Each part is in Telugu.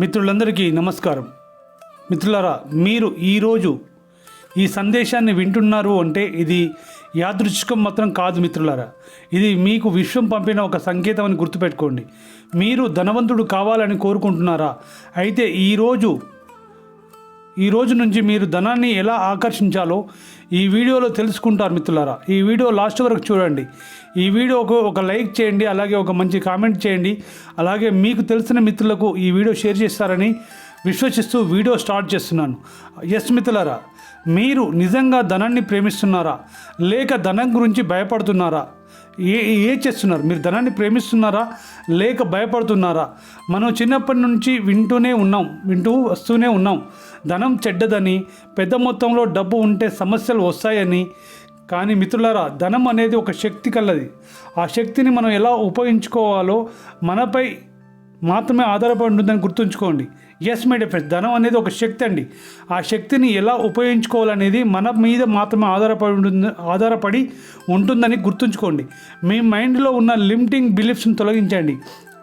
మిత్రులందరికీ నమస్కారం. మిత్రులారా మీరు ఈరోజు ఈ సందేశాన్ని వింటున్నారు అంటే ఇది యాదృచ్ఛికం మాత్రం కాదు మిత్రులారా. ఇది మీకు విశ్వం పంపిన ఒక సంకేతం అని గుర్తుపెట్టుకోండి. మీరు ధనవంతుడు కావాలని కోరుకుంటున్నారా? అయితే ఈరోజు ఈ రోజు నుంచి మీరు ధనాన్ని ఎలా ఆకర్షించాలో ఈ వీడియోలో తెలుసుకుంటారు మిత్రులారా. ఈ వీడియో లాస్ట్ వరకు చూడండి. ఈ వీడియోకు ఒక లైక్ చేయండి అలాగే ఒక మంచి కామెంట్ చేయండి అలాగే మీకు తెలిసిన మిత్రులకు ఈ వీడియో షేర్ చేస్తారని విశ్వసిస్తూ వీడియో స్టార్ట్ చేస్తున్నాను. ఎస్ మిత్రులారా మీరు నిజంగా ధనాన్ని ప్రేమిస్తున్నారా? లేక ధనం గురించి భయపడుతున్నారా? ఏ ఏ చేస్తున్నారు? మీరు ధనాన్ని ప్రేమిస్తున్నారా? లేక భయపడుతున్నారా? మనం చిన్నప్పటి నుంచి వింటూనే ఉన్నాం వింటూ వస్తూనే ఉన్నాం. ధనం చెడ్డదని పెద్ద మొత్తంలో డబ్బు ఉంటే సమస్యలు వస్తాయని. కానీ మిత్రులారా ధనం అనేది ఒక శక్తి కలది. ఆ శక్తిని మనం ఎలా ఉపయోగించుకోవాలో మనపై మాత్రమే ఆధారపడి ఉంటుందని గుర్తుంచుకోండి. ఎస్ మై డిఫెన్స్ ధనం అనేది ఒక శక్తి అండి. ఆ శక్తిని ఎలా ఉపయోగించుకోవాలనేది మన మీద మాత్రమే ఆధారపడి ఉంటుంది ఆధారపడి ఉంటుందని గుర్తుంచుకోండి. మీ మైండ్లో ఉన్న లిమిటింగ్ బిలీఫ్స్ని తొలగించండి.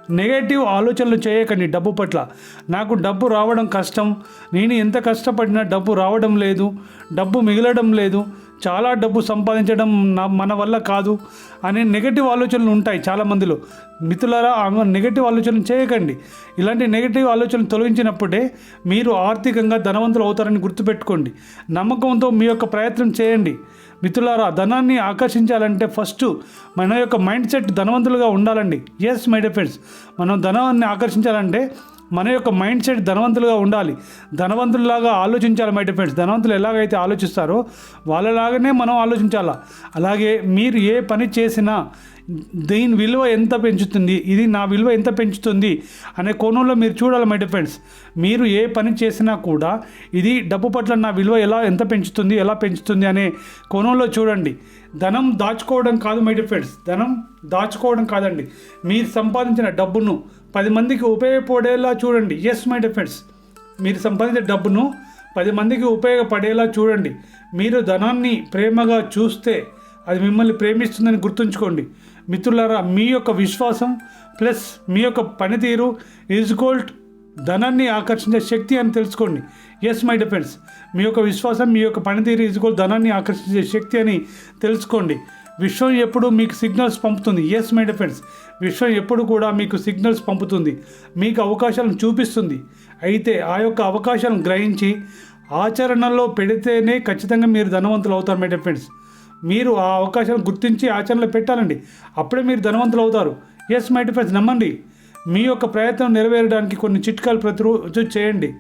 నెగటివ్ ఆలోచనలు చేయకండి డబ్బు పట్ల. నాకు డబ్బు రావడం కష్టం. నేను ఎంత కష్టపడినా డబ్బు రావడం లేదు. డబ్బు మిగలడం లేదు. చాలా డబ్బు సంపాదించడం నా మన వల్ల కాదు అనే నెగటివ్ ఆలోచనలు ఉంటాయి చాలామందిలో మిత్రులారా నెగటివ్ ఆలోచనలు చేయకండి. ఇలాంటి నెగటివ్ ఆలోచనలు తొలగించినప్పుడే మీరు ఆర్థికంగా ధనవంతులు అవుతారని గుర్తుపెట్టుకోండి. నమ్మకంతో మీ యొక్క ప్రయత్నం చేయండి. మిత్రులారా ధనాన్ని ఆకర్షించాలంటే ఫస్ట్ మన యొక్క మైండ్ సెట్ ధనవంతులుగా ఉండాలండి. ఎస్ మై డియర్ ఫ్రెండ్స్ మనం ధనాన్ని ఆకర్షించాలంటే మన యొక్క మైండ్ సెట్ ధనవంతులుగా ఉండాలి. ధనవంతుల్లాగా ఆలోచించాలి మై డియర్ ఫ్రెండ్స్ ధనవంతులు ఎలాగైతే ఆలోచిస్తారో వాళ్ళలాగానే మనం ఆలోచించాలా? అలాగే మీరు ఏ పని చేసినా దీని విలువ ఎంత పెంచుతుంది? ఇది నా విలువ ఎంత పెంచుతుంది? అనే కోణంలో మీరు చూడాలి మై డిఫెండ్స్ మీరు ఏ పని చేసినా కూడా ఇది డబ్బు పట్ల నా విలువ ఎలా ఎంత పెంచుతుంది ఎలా పెంచుతుంది అనే కోణంలో చూడండి. ధనం దాచుకోవడం కాదు మై డిఫెండ్స్ ధనం దాచుకోవడం కాదండి. మీరు సంపాదించిన డబ్బును పది మందికి ఉపయోగపడేలా చూడండి. ఎస్ మై డిఫెండ్స్ మీరు సంపాదించిన డబ్బును పది మందికి ఉపయోగపడేలా చూడండి. మీరు ధనాన్ని ప్రేమగా చూస్తే అది మిమ్మల్ని ప్రేమిస్తుందని గుర్తుంచుకోండి. మిత్రులారా మీ యొక్క విశ్వాసం ప్లస్ మీ యొక్క పనితీరు ఈజ్ గోల్డ్ ధనాన్ని ఆకర్షించే శక్తి అని తెలుసుకోండి. ఎస్ మై డిపెండ్స్ మీ యొక్క విశ్వాసం మీ యొక్క పనితీరు ఈజ్ గోల్డ్ ధనాన్ని ఆకర్షించే శక్తి అని తెలుసుకోండి. విశ్వం ఎప్పుడు మీకు సిగ్నల్స్ పంపుతుంది. ఎస్ మై డిపెండ్స్ విశ్వం ఎప్పుడు కూడా మీకు సిగ్నల్స్ పంపుతుంది. మీకు అవకాశాలను చూపిస్తుంది. అయితే ఆ యొక్క అవకాశాలను గ్రహించి ఆచరణలో పెడితేనే ఖచ్చితంగా మీరు ధనవంతులు అవుతారు మై డిపెండ్స్ మీరు ఆ అవకాశాలను గుర్తించి ఆచరణలో పెట్టాలండి. అప్పుడే మీరు ధనవంతులు అవుతారు. ఎస్ మై డిఫెన్స్ నమ్మండి. మీ యొక్క ప్రయత్నం నెరవేరడానికి కొన్ని చిట్కాలు ప్రతిరోజు చేయండి.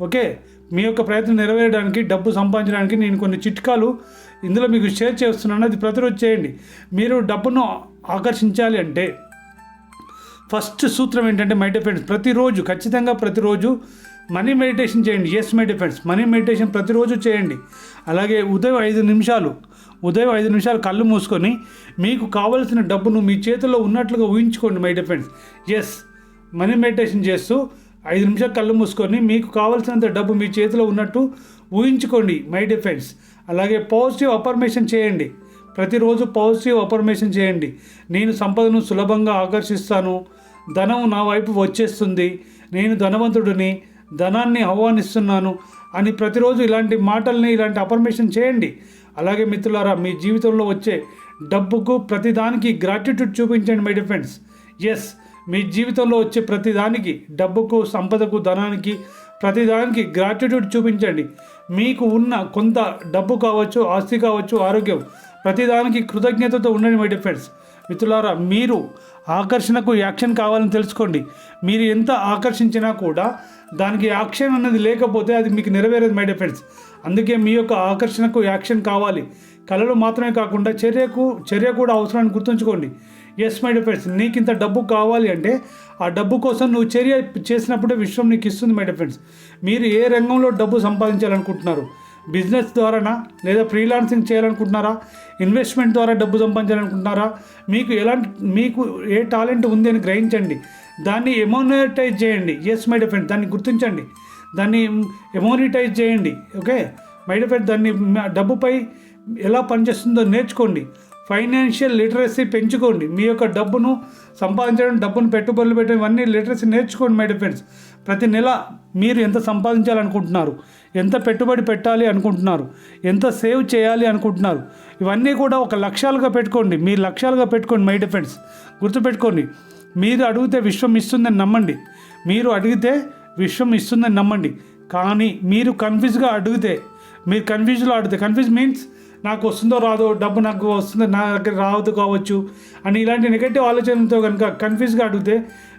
ఓకే మీ యొక్క ప్రయత్నం నెరవేరడానికి డబ్బు సంపాదించడానికి నేను కొన్ని చిట్కాలు ఇందులో మీకు షేర్ చేస్తున్నాను. అది ప్రతిరోజు చేయండి. మీరు డబ్బును ఆకర్షించాలి అంటే ఫస్ట్ సూత్రం ఏంటంటే మై డిఫెన్స్ ప్రతిరోజు ఖచ్చితంగా ప్రతిరోజు మనీ మెడిటేషన్ చేయండి. Yes my defence money meditation ప్రతిరోజు చేయండి. అలాగే ఉదయం ఐదు నిమిషాలు ఉదయం ఐదు నిమిషాలు కళ్ళు మూసుకొని మీకు కావలసిన డబ్బును మీ చేతిలో ఉన్నట్లుగా ఊహించుకోండి my defence yes money meditation చేస్తూ ఐదు నిమిషాలు కళ్ళు మూసుకొని మీకు కావలసినంత డబ్బు మీ చేతిలో ఉన్నట్టు ఊహించుకోండి మై డిఫెన్స్ అలాగే పాజిటివ్ అఫర్మేషన్ చేయండి. ప్రతిరోజు పాజిటివ్ అఫర్మేషన్ చేయండి. నేను సంపదను సులభంగా ఆకర్షిస్తాను. ధనం నా వైపు వచ్చేస్తుంది. నేను ధనవంతుడిని ధనాన్ని ఆహ్వానిస్తున్నాను అని ప్రతిరోజు ఇలాంటి మాటల్ని ఇలాంటి అఫర్మేషన్ చేయండి. అలాగే మిత్రులారా మీ జీవితంలో వచ్చే డబ్బుకు ప్రతిదానికి గ్రాటిట్యూడ్ చూపించండి మై ఫ్రెండ్స్ ఎస్ మీ జీవితంలో వచ్చే ప్రతిదానికి డబ్బుకు సంపదకు ధనానికి ప్రతిదానికి గ్రాటిట్యూడ్ చూపించండి. మీకు ఉన్న కొంత డబ్బు కావచ్చు ఆస్తి కావచ్చు ఆరోగ్యం ప్రతిదానికి కృతజ్ఞతతో ఉండండి మై ఫ్రెండ్స్ మిత్రులారా మీరు ఆకర్షణకు యాక్షన్ కావాలని తెలుసుకోండి. మీరు ఎంత ఆకర్షించినా కూడా దానికి యాక్షన్ అన్నది లేకపోతే అది మీకు నెరవేరదు మై ఫ్రెండ్స్ అందుకే మీ యొక్క ఆకర్షణకు యాక్షన్ కావాలి. కళలు మాత్రమే కాకుండా చర్యకు చర్య కూడా అవసరాన్ని గుర్తుంచుకోండి. ఎస్ మై డిఫెండ్స్ నీకు ఇంత డబ్బు కావాలి అంటే ఆ డబ్బు కోసం నువ్వు చర్య చేసినప్పుడే విశ్వం నీకు ఇస్తుంది మై డిఫెండ్స్ మీరు ఏ రంగంలో డబ్బు సంపాదించాలనుకుంటున్నారు? బిజినెస్ ద్వారానా? లేదా ఫ్రీలాన్సింగ్ చేయాలనుకుంటున్నారా? ఇన్వెస్ట్మెంట్ ద్వారా డబ్బు సంపాదించాలనుకుంటున్నారా? మీకు ఎలాంటి మీకు ఏ టాలెంట్ ఉంది అని గ్రహించండి. దాన్ని ఎమోనటైజ్ చేయండి. ఎస్ మై డిఫెండ్ దాన్ని గుర్తించండి. దాన్ని ఎమోనిటైజ్ చేయండి ఓకే? మై దాన్ని డబ్బుపై ఎలా పనిచేస్తుందో నేర్చుకోండి. ఫైనాన్షియల్ లిటరసీ పెంచుకోండి. మీ యొక్క డబ్బును సంపాదించడం డబ్బును పెట్టుబడులు పెట్టడం ఇవన్నీ లిటరసీ నేర్చుకోండి మై ఫ్రెండ్స్. ప్రతి నెల మీరు ఎంత సంపాదించాలనుకుంటున్నారు? ఎంత పెట్టుబడి పెట్టాలి అనుకుంటున్నారు? ఎంత సేవ్ చేయాలి అనుకుంటున్నారు? ఇవన్నీ కూడా ఒక లక్ష్యాలుగా పెట్టుకోండి. మీ లక్ష్యాలుగా పెట్టుకోండి మై ఫ్రెండ్స్. గుర్తుపెట్టుకోండి. మీరు అడిగితే విశ్వం ఇస్తుందని నమ్మండి. మీరు అడిగితే విశ్వం ఇస్తుందని నమ్మండి. కానీ మీరు కన్ఫ్యూజ్గా అడిగితే మీరు కన్ఫ్యూజ్లో అడిగితే కన్ఫ్యూజ్ మీన్స్ నాకు వస్తుందో రాదో డబ్బు నాకు వస్తుందో నా దగ్గర రావద్దు కావచ్చు అని ఇలాంటి నెగటివ్ ఆలోచనతో కనుక కన్ఫ్యూజ్గా అడిగితే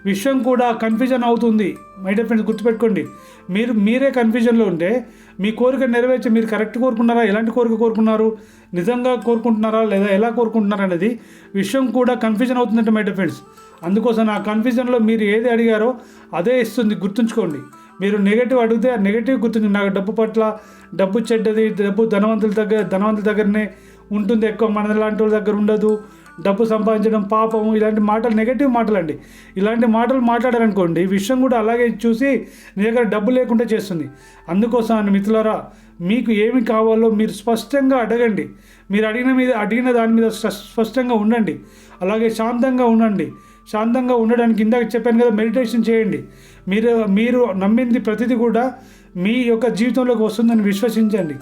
విషయం కూడా కన్ఫ్యూజన్ అవుతుంది. మై డియర్ ఫ్రెండ్స్ గుర్తుపెట్టుకోండి. మీరు మీరే కన్ఫ్యూజన్లో ఉంటే మీ కోరిక నెరవేర్చి మీరు కరెక్ట్ కోరుకున్నారా? ఎలాంటి కోరిక కోరుకున్నారు? నిజంగా కోరుకుంటున్నారా? లేదా ఎలా కోరుకుంటున్నారా అనేది విషయం కూడా కన్ఫ్యూజన్ అవుతుందంటే మై డియర్ ఫ్రెండ్స్ అందుకోసం ఆ కన్ఫ్యూజన్లో మీరు ఏది అడిగారో అదే ఇస్తుంది గుర్తుంచుకోండి. మీరు నెగటివ్ అడిగితే ఆ నెగటివ్ గుర్తుంది. నాకు డబ్బు పట్ల డబ్బు చెడ్డది డబ్బు ధనవంతుల దగ్గర ధనవంతుల దగ్గరనే ఉంటుంది. ఎక్కువ మన లాంటి వాళ్ళ దగ్గర ఉండదు. డబ్బు సంపాదించడం పాపం ఇలాంటి మాటలు నెగటివ్ మాటలు అండి ఇలాంటి మాటలు మాట్లాడారనుకోండి విషయం కూడా అలాగే చూసి నీ దగ్గర డబ్బు లేకుండా చేస్తుంది. అందుకోసం అని మిత్రులరా మీకు ఏమి కావాలో మీరు స్పష్టంగా అడగండి. మీరు అడిగిన మీద అడిగిన దాని మీద స్ప- స్పష్టంగా ఉండండి. అలాగే శాంతంగా ఉండండి. శాంతంగా ఉండడానికి ఇందాక చెప్పాను కదా మెడిటేషన్ చేయండి. మీరు మీరు నమ్మింది ప్రతిదీ కూడా మీ యొక్క జీవితంలోకి వస్తుందని విశ్వసించండి.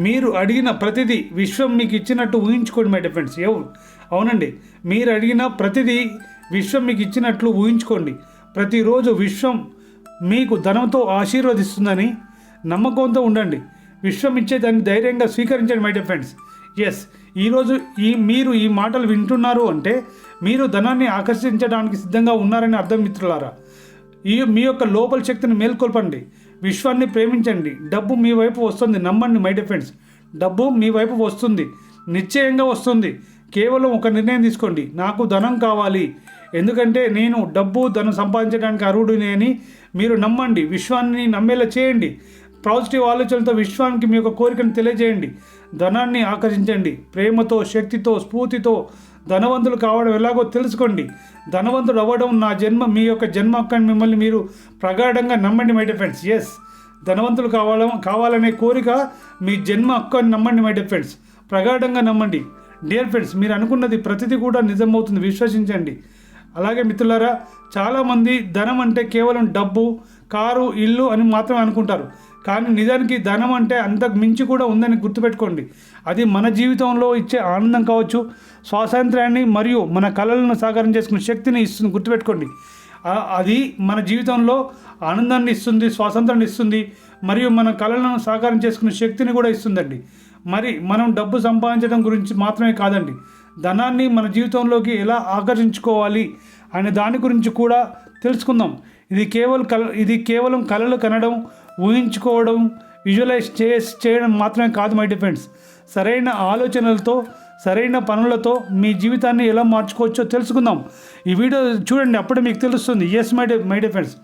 మీరు అడిగిన ప్రతిదీ విశ్వం మీకు ఇచ్చినట్టు ఊహించుకోండి మై డిఫెండ్స్ ఎవరు అవునండి. మీరు అడిగిన ప్రతిదీ విశ్వం మీకు ఇచ్చినట్లు ఊహించుకోండి. ప్రతిరోజు విశ్వం మీకు ధనంతో ఆశీర్వదిస్తుందని నమ్మకంతో ఉండండి. విశ్వం ఇచ్చే దాన్ని ధైర్యంగా స్వీకరించండి మై డిఫెండ్స్ ఎస్ ఈరోజు ఈ మీరు ఈ మాటలు వింటున్నారు అంటే మీరు ధనాన్ని ఆకర్షించడానికి సిద్ధంగా ఉన్నారని అర్థం మిత్రులారా. ఈ మీ యొక్క లోపల శక్తిని మేల్కొల్పండి. విశ్వాన్ని ప్రేమించండి. డబ్బు మీ వైపు వస్తుంది. నమ్మండి మై డిఫెండ్స్ డబ్బు మీ వైపు వస్తుంది. నిశ్చయంగా వస్తుంది. కేవలం ఒక నిర్ణయం తీసుకోండి. నాకు ధనం కావాలి. ఎందుకంటే నేను డబ్బు ధనం సంపాదించడానికి అర్హుడిని అని మీరు నమ్మండి. విశ్వాన్ని నమ్మేలా చేయండి. పాజిటివ్ ఆలోచనలతో విశ్వానికి మీ యొక్క కోరికను తెలియజేయండి. ధనాన్ని ఆకర్షించండి. ప్రేమతో శక్తితో స్ఫూర్తితో ధనవంతులు కావడం ఎలాగో తెలుసుకోండి. ధనవంతుడు అవ్వడం నా జన్మ మీ యొక్క జన్మ హక్కని మిమ్మల్ని మీరు ప్రగాఢంగా నమ్మండి మై ఫ్రెండ్స్ ఎస్ ధనవంతులు కావాల కావాలనే కోరిక మీ జన్మ అక్కని నమ్మండి మై ఫ్రెండ్స్ ప్రగాఢంగా నమ్మండి. డియర్ ఫ్రెండ్స్ మీరు అనుకున్నది ప్రతిదీ కూడా నిజమవుతుంది. విశ్వసించండి. అలాగే మిత్రులారా చాలామంది ధనం అంటే కేవలం డబ్బు కారు ఇల్లు అని మాత్రమే అనుకుంటారు. కానీ నిజానికి ధనం అంటే అంతకు మించి కూడా ఉందని గుర్తుపెట్టుకోండి. అది మన జీవితంలో ఇచ్చే ఆనందం కావచ్చు స్వాతంత్ర్యాన్ని మరియు మన కళలను సాకారం చేసుకునే శక్తిని ఇస్తుంది గుర్తుపెట్టుకోండి. అది మన జీవితంలో ఆనందాన్ని ఇస్తుంది స్వాతంత్రాన్ని ఇస్తుంది మరియు మన కళలను సాకారం చేసుకునే శక్తిని కూడా ఇస్తుందండి. మరి మనం డబ్బు సంపాదించడం గురించి మాత్రమే కాదండి. ధనాన్ని మన జీవితంలోకి ఎలా ఆకర్షించుకోవాలి అనే దాని గురించి కూడా తెలుసుకుందాం. ఇది కేవలం కల ఇది కేవలం కళలు కనడం ఊహించుకోవడం విజువలైజ్ చేసి చేయడం మాత్రమే కాదు మై డిఫెండ్స్ సరైన ఆలోచనలతో సరైన పనులతో మీ జీవితాన్ని ఎలా మార్చుకోవచ్చో తెలుసుకుందాం. ఈ వీడియో చూడండి అప్పుడే మీకు తెలుస్తుంది. Yes my D my defends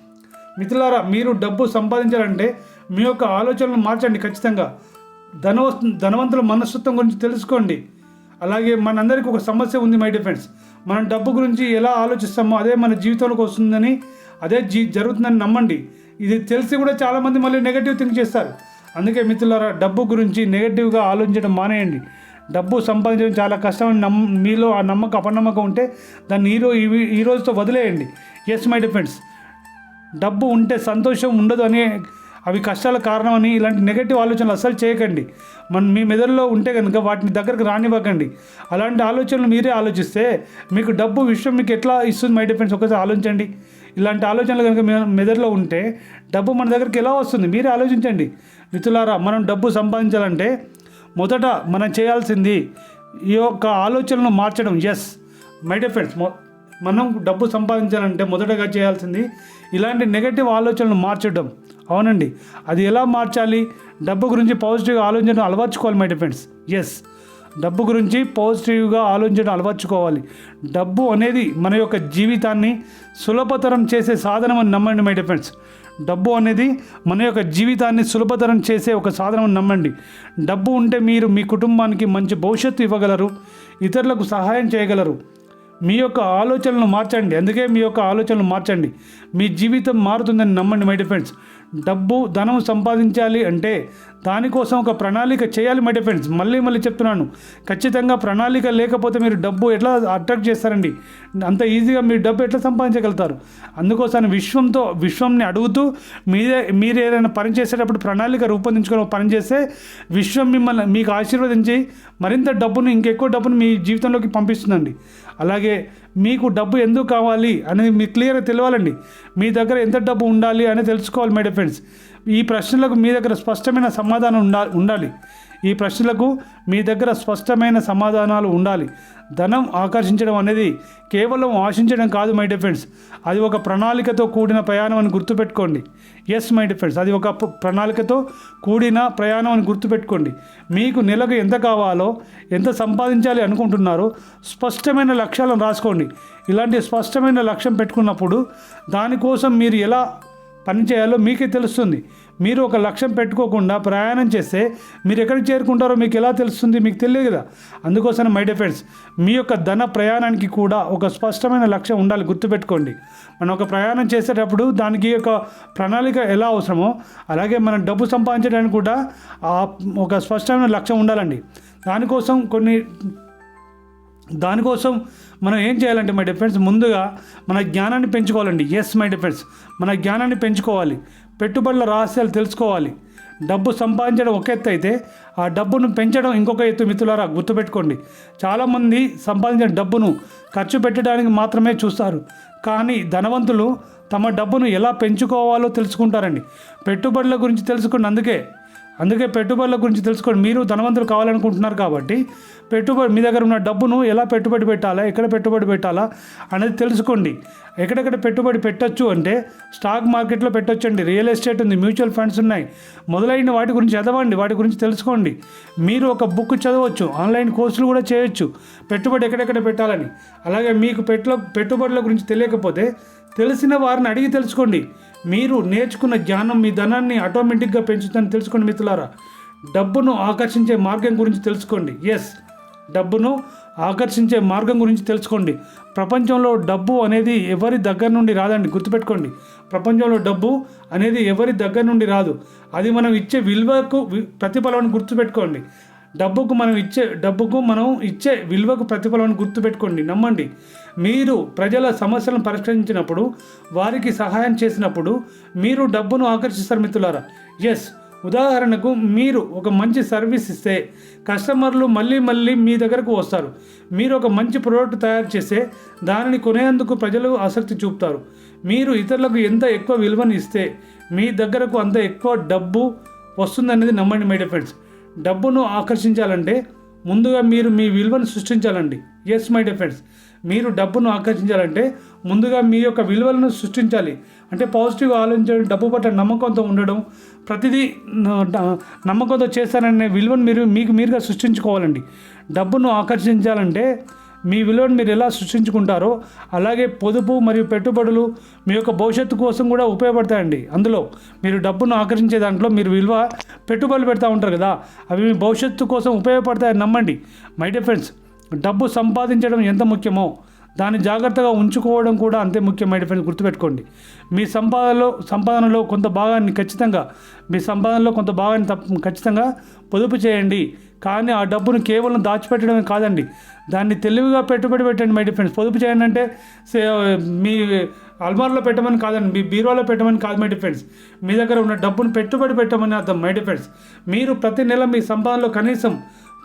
మిత్రులారా మీరు డబ్బు సంపాదించాలంటే మీ యొక్క ఆలోచనలు మార్చండి ఖచ్చితంగా. ధనవ ధనవంతుల మనస్తత్వం గురించి తెలుసుకోండి. అలాగే మనందరికీ ఒక సమస్య ఉంది మై డిఫెండ్స్ మనం డబ్బు గురించి ఎలా ఆలోచిస్తామో అదే మన జీవితంలోకి వస్తుందని అదే జీ జరుగుతుందని నమ్మండి. ఇది తెలిసి కూడా చాలామంది మళ్ళీ నెగటివ్ థింక్ చేస్తారు. అందుకే మిత్రులారా డబ్బు గురించి నెగటివ్గా ఆలోచించడం మానేయండి. డబ్బు సంపాదించడం చాలా కష్టం అని నమ్ మీలో ఆ నమ్మకం అపనమ్మకం ఉంటే దాన్ని ఈ ఈ- ఈ రోజుతో వదిలేయండి. ఎస్ మై డిఫెండ్స్ డబ్బు ఉంటే సంతోషం ఉండదు అనే అవి కష్టాల కారణమని ఇలాంటి నెగటివ్ ఆలోచనలు అస్సలు చేయకండి. మన మీ మెదడులో ఉంటే కనుక వాటిని దగ్గరకు రానివ్వకండి. అలాంటి ఆలోచనలు మీరే ఆలోచిస్తే మీకు డబ్బు విషయం మీకు ఎట్లా ఇస్తుంది మై డిఫెండ్స్ ఒకసారి ఆలోచించండి. ఇలాంటి ఆలోచనలు కనుక మెదడులో ఉంటే డబ్బు మన దగ్గరికి ఎలా వస్తుంది? మీరే ఆలోచించండి. మిత్రులారా మనం డబ్బు సంపాదించాలంటే మొదట మనం చేయాల్సింది ఈ యొక్క ఆలోచనను మార్చడం. ఎస్ మై డియర్ మనం డబ్బు సంపాదించాలంటే మొదటగా చేయాల్సింది ఇలాంటి నెగటివ్ ఆలోచనలు మార్చడం. అవునండి. అది ఎలా మార్చాలి? డబ్బు గురించి పాజిటివ్గా ఆలోచించడం అలవర్చుకోవాలి మై డిఫెండ్స్ ఎస్ డబ్బు గురించి పాజిటివ్గా ఆలోచించడం అలవర్చుకోవాలి. డబ్బు అనేది మన యొక్క జీవితాన్ని సులభతరం చేసే సాధనం అని నమ్మండి మై డిఫెండ్స్ డబ్బు అనేది మన యొక్క జీవితాన్ని సులభతరం చేసే ఒక సాధనం అని నమ్మండి. డబ్బు ఉంటే మీరు మీ కుటుంబానికి మంచి భవిష్యత్తు ఇవ్వగలరు ఇతరులకు సహాయం చేయగలరు. మీ యొక్క ఆలోచనలను మార్చండి. అందుకే మీ యొక్క ఆలోచనలు మార్చండి. మీ జీవితం మారుతుందని నమ్మండి మై డిఫెండ్స్ డబ్బు ధనం సంపాదించాలి అంటే దానికోసం ఒక ప్రణాళిక చేయాలి మై ఫ్రెండ్స్ మళ్ళీ మళ్ళీ చెప్తున్నాను. ఖచ్చితంగా ప్రణాళిక లేకపోతే మీరు డబ్బు ఎట్లా అట్రాక్ట్ చేస్తారండి? అంత ఈజీగా మీరు డబ్బు ఎట్లా సంపాదించగలుగుతారు? అందుకోసం విశ్వంతో విశ్వంని అడుగుతూ మీరే మీరు ఏదైనా పని చేసేటప్పుడు ప్రణాళిక రూపొందించుకొని పని చేస్తే విశ్వం మిమ్మల్ని మీకు ఆశీర్వదించి మరింత డబ్బును ఇంకెక్కువ డబ్బును మీ జీవితంలోకి పంపిస్తుందండి. అలాగే మీకు డబ్బు ఎందుకు కావాలి అనేది మీకు క్లియర్గా తెలియాలండి మీ దగ్గర ఎంత డబ్బు ఉండాలి అనేది తెలుసుకోవాలి మై డిఫెండ్స్ ఈ ప్రశ్నలకు మీ దగ్గర స్పష్టమైన సమాధానం ఉండాలి ఉండాలి. ఈ ప్రశ్నలకు మీ దగ్గర స్పష్టమైన సమాధానాలు ఉండాలి. ధనం ఆకర్షించడం అనేది కేవలం ఆశించడం కాదు మై డిఫెండ్స్ అది ఒక ప్రణాళికతో కూడిన ప్రయాణం అని గుర్తుపెట్టుకోండి. ఎస్ మై డిఫెండ్స్ అది ఒక ప్రణాళికతో కూడిన ప్రయాణం అని గుర్తుపెట్టుకోండి. మీకు నెలకు ఎంత కావాలో ఎంత సంపాదించాలి అనుకుంటున్నారో స్పష్టమైన లక్ష్యాలను రాసుకోండి. ఇలాంటి స్పష్టమైన లక్ష్యం పెట్టుకున్నప్పుడు దానికోసం మీరు ఎలా పని చేయాలో మీకే తెలుస్తుంది. మీరు ఒక లక్ష్యం పెట్టుకోకుండా ప్రయాణం చేస్తే మీరు ఎక్కడికి చేరుకుంటారో మీకు ఎలా తెలుస్తుంది మీకు తెలియదు కదా. అందుకోసం మై డిఫెండ్స్ మీ యొక్క ధన ప్రయాణానికి కూడా ఒక స్పష్టమైన లక్ష్యం ఉండాలి గుర్తుపెట్టుకోండి. మనం ఒక ప్రయాణం చేసేటప్పుడు దానికి ఒక ప్రణాళిక ఎలా అవసరమో అలాగే మనం డబ్బు సంపాదించడానికి కూడా ఒక స్పష్టమైన లక్ష్యం ఉండాలండి. దానికోసం కొన్ని దానికోసం మనం ఏం చేయాలంటే మై డిఫెన్స్ ముందుగా మన జ్ఞానాన్ని పెంచుకోవాలండి. ఎస్ మై డిఫెన్స్ మన జ్ఞానాన్ని పెంచుకోవాలి. పెట్టుబడుల రహస్యాలు తెలుసుకోవాలి. డబ్బు సంపాదించడం ఒక ఎత్తు అయితే ఆ డబ్బును పెంచడం ఇంకొక ఎత్తు మిత్రులారా గుర్తుపెట్టుకోండి. చాలామంది సంపాదించిన డబ్బును ఖర్చు పెట్టడానికి మాత్రమే చూస్తారు. కానీ ధనవంతులు తమ డబ్బును ఎలా పెంచుకోవాలో తెలుసుకుంటారండి. పెట్టుబడుల గురించి తెలుసుకున్నందుకే అందుకే పెట్టుబడుల గురించి తెలుసుకోండి. మీరు ధనవంతులు కావాలనుకుంటున్నారు కాబట్టి పెట్టుబడి మీ దగ్గర ఉన్న డబ్బును ఎలా పెట్టుబడి పెట్టాలా ఎక్కడ పెట్టుబడి పెట్టాలా అనేది తెలుసుకోండి. ఎక్కడెక్కడ పెట్టుబడి పెట్టొచ్చు అంటే స్టాక్ మార్కెట్లో పెట్టొచ్చు అండి రియల్ ఎస్టేట్ ఉంది మ్యూచువల్ ఫండ్స్ ఉన్నాయి. మొదలైన వాటి గురించి చదవండి వాటి గురించి తెలుసుకోండి. మీరు ఒక బుక్ చదవచ్చు ఆన్లైన్ కోర్సులు కూడా చేయొచ్చు పెట్టుబడి ఎక్కడెక్కడ పెట్టాలని. అలాగే మీకు పెట్టుల పెట్టుబడుల గురించి తెలియకపోతే తెలిసిన వారిని అడిగి తెలుసుకోండి. మీరు నేర్చుకున్న జ్ఞానం మీ ధనాన్ని ఆటోమేటిక్గా పెంచుతుందని తెలుసుకోండి మిత్రులారా. డబ్బును ఆకర్షించే మార్గం గురించి తెలుసుకోండి. ఎస్ డబ్బును ఆకర్షించే మార్గం గురించి తెలుసుకోండి. ప్రపంచంలో డబ్బు అనేది ఎవరి దగ్గర నుండి రాదండి గుర్తుపెట్టుకోండి. ప్రపంచంలో డబ్బు అనేది ఎవరి దగ్గర నుండి రాదు. అది మనం ఇచ్చే విలువకు ప్రతిఫలం గుర్తుపెట్టుకోండి. డబ్బుకు మనం ఇచ్చే డబ్బుకు మనం ఇచ్చే విలువకు ప్రతిఫలం గుర్తుపెట్టుకోండి నమ్మండి. మీరు ప్రజల సమస్యలను పరిష్కరించినప్పుడు వారికి సహాయం చేసినప్పుడు మీరు డబ్బును ఆకర్షిస్తారు మిత్రులారా. ఎస్ ఉదాహరణకు మీరు ఒక మంచి సర్వీస్ ఇస్తే కస్టమర్లు మళ్ళీ మళ్ళీ మీ దగ్గరకు వస్తారు. మీరు ఒక మంచి ప్రోడక్ట్ తయారు చేస్తే దానిని కొనేందుకు ప్రజలు ఆసక్తి చూపుతారు. మీరు ఇతరులకు ఎంత ఎక్కువ విలువను ఇస్తే మీ దగ్గరకు అంత ఎక్కువ డబ్బు వస్తుందనేది నమ్మండి మై ఫ్రెండ్స్ డబ్బును ఆకర్షించాలంటే ముందుగా మీరు మీ విలువను సృష్టించాలండి. ఎస్ మై డియర్ ఫ్రెండ్స్ మీరు డబ్బును ఆకర్షించాలంటే ముందుగా మీ యొక్క విలువలను సృష్టించాలి. అంటే పాజిటివ్గా ఆలోచించడం డబ్బు పట్ల నమ్మకంతో ఉండడం ప్రతిదీ నమ్మకంతో చేస్తారనే విలువను మీరు మీకు మీరుగా సృష్టించుకోవాలండి. డబ్బును ఆకర్షించాలంటే మీ విలువను మీరు ఎలా సృష్టించుకుంటారో అలాగే పొదుపు మరియు పెట్టుబడులు మీ యొక్క భవిష్యత్తు కోసం కూడా ఉపయోగపడతాయండి. అందులో మీరు డబ్బును ఆకర్షించే దాంట్లో మీరు విలువ పెట్టుబడులు పెడతా ఉంటారు కదా అవి మీ భవిష్యత్తు కోసం ఉపయోగపడతాయని నమ్మండి. మై డియర్ ఫ్రెండ్స్ డబ్బు సంపాదించడం ఎంత ముఖ్యమో? దాన్ని జాగ్రత్తగా ఉంచుకోవడం కూడా అంతే ముఖ్యమైన ఫ్రెండ్స్ గుర్తుపెట్టుకోండి. మీ సంపాదనలో సంపాదనలో కొంత భాగాన్ని ఖచ్చితంగా మీ సంపాదనలో కొంత భాగాన్ని తప్ప ఖచ్చితంగా పొదుపు చేయండి. కానీ ఆ డబ్బును కేవలం దాచిపెట్టడమే కాదండి. దాన్ని తెలివిగా పెట్టుబడి పెట్టండి మై డిఫెండ్స్ పొదుపు చేయండి అంటే సే- మీ అల్మార్లో పెట్టమని కాదండి మీ బీరోలో పెట్టమని కాదు మై డిఫెండ్స్ మీ దగ్గర ఉన్న డబ్బును పెట్టుబడి పెట్టమని అర్థం మై డిఫెండ్స్ మీరు ప్రతి నెల మీ సంపాదనలో కనీసం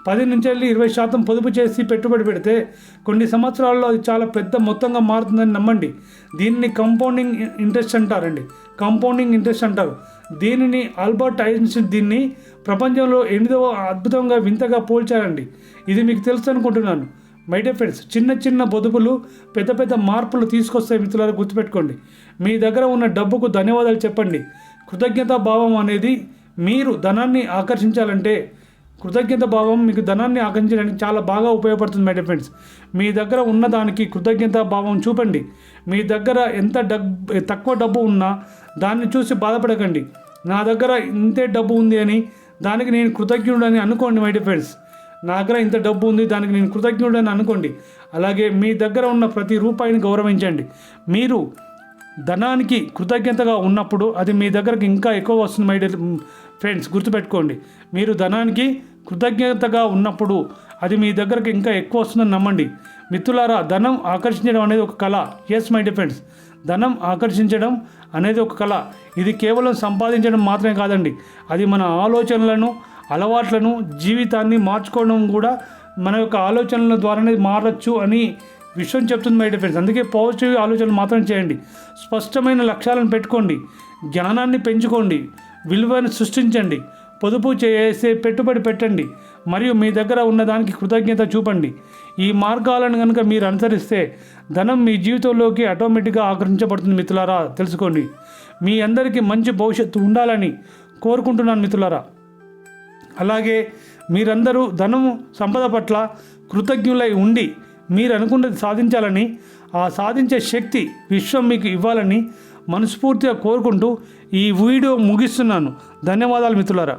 పది నుంచి వెళ్ళి ఇరవై శాతం పొదుపు చేసి పెట్టుబడి పెడితే కొన్ని సంవత్సరాల్లో అది చాలా పెద్ద మొత్తంగా మారుతుందని నమ్మండి. దీనిని కంపౌండింగ్ ఇంట్రెస్ట్ అంటారండి. కంపౌండింగ్ ఇంట్రెస్ట్ అంటారు. దీనిని ఆల్బర్ట్ ఐన్స్టీన్ దీన్ని ప్రపంచంలో ఎనిమిదవ అద్భుతంగా వింతగా పోల్చారండి. ఇది మీకు తెలుసు అనుకుంటున్నాను. మై డియర్ ఫ్రెండ్స్ చిన్న చిన్న పొదుపులు పెద్ద పెద్ద మార్పులు తీసుకొస్తాయి మిత్రులారా గుర్తుపెట్టుకోండి. మీ దగ్గర ఉన్న డబ్బుకు ధన్యవాదాలు చెప్పండి. కృతజ్ఞతా భావం అనేది మీరు ధనాన్ని ఆకర్షించాలంటే కృతజ్ఞత భావం మీకు ధనాన్ని ఆకర్షించడానికి చాలా బాగా ఉపయోగపడుతుంది మై ఫ్రెండ్స్ మీ దగ్గర ఉన్న దానికి కృతజ్ఞత భావం చూపండి. మీ దగ్గర ఎంత డబ్బు తక్కువ డబ్బు ఉన్నా దాన్ని చూసి బాధపడకండి. నా దగ్గర ఇంతే డబ్బు ఉంది అని దానికి నేను కృతజ్ఞుడని అనుకోండి మై ఫ్రెండ్స్ నా దగ్గర ఇంత డబ్బు ఉంది దానికి నేను కృతజ్ఞుడని అనుకోండి. అలాగే మీ దగ్గర ఉన్న ప్రతి రూపాయిని గౌరవించండి. మీరు ధనానికి కృతజ్ఞతగా ఉన్నప్పుడు అది మీ దగ్గరకు ఇంకా ఎక్కువ వస్తుంది మై ఫ్రెండ్స్ గుర్తుపెట్టుకోండి మీరు ధనానికి కృతజ్ఞతగా ఉన్నప్పుడు అది మీ దగ్గరకు ఇంకా ఎక్కువ వస్తుందని నమ్మండి. మిత్రులారా ధనం ఆకర్షించడం అనేది ఒక కళ. ఎస్ మై డిఫెండ్స్ ధనం ఆకర్షించడం అనేది ఒక కళ. ఇది కేవలం సంపాదించడం మాత్రమే కాదండి. అది మన ఆలోచనలను అలవాట్లను జీవితాన్ని మార్చుకోవడం కూడా మన యొక్క ఆలోచనల ద్వారానే మారచ్చు అని విషయం చెప్తుంది మై డిఫెండ్స్ అందుకే పాజిటివ్ ఆలోచనలు మాత్రం చేయండి. స్పష్టమైన లక్ష్యాలను పెట్టుకోండి. జ్ఞానాన్ని పెంచుకోండి. విలువను సృష్టించండి. పొదుపు చేసే పెట్టుబడి పెట్టండి. మరియు మీ దగ్గర ఉన్నదానికి కృతజ్ఞత చూపండి. ఈ మార్గాలను కనుక మీరు అనుసరిస్తే ధనం మీ జీవితంలోకి ఆటోమేటిక్గా ఆకర్షించబడుతుంది మిత్రులారా తెలుసుకోండి. మీ అందరికీ మంచి భవిష్యత్తు ఉండాలని కోరుకుంటున్నాను మిత్రులారా. అలాగే మీరందరూ ధనము సంపద పట్ల కృతజ్ఞులై ఉండి మీరు అనుకున్నది సాధించాలని ఆ సాధించే శక్తి విశ్వం మీకు ఇవ్వాలని మనస్ఫూర్తిగా కోరుకుంటూ ఈ వీడియో ముగిస్తున్నాను. ధన్యవాదాలు మిత్రులారా.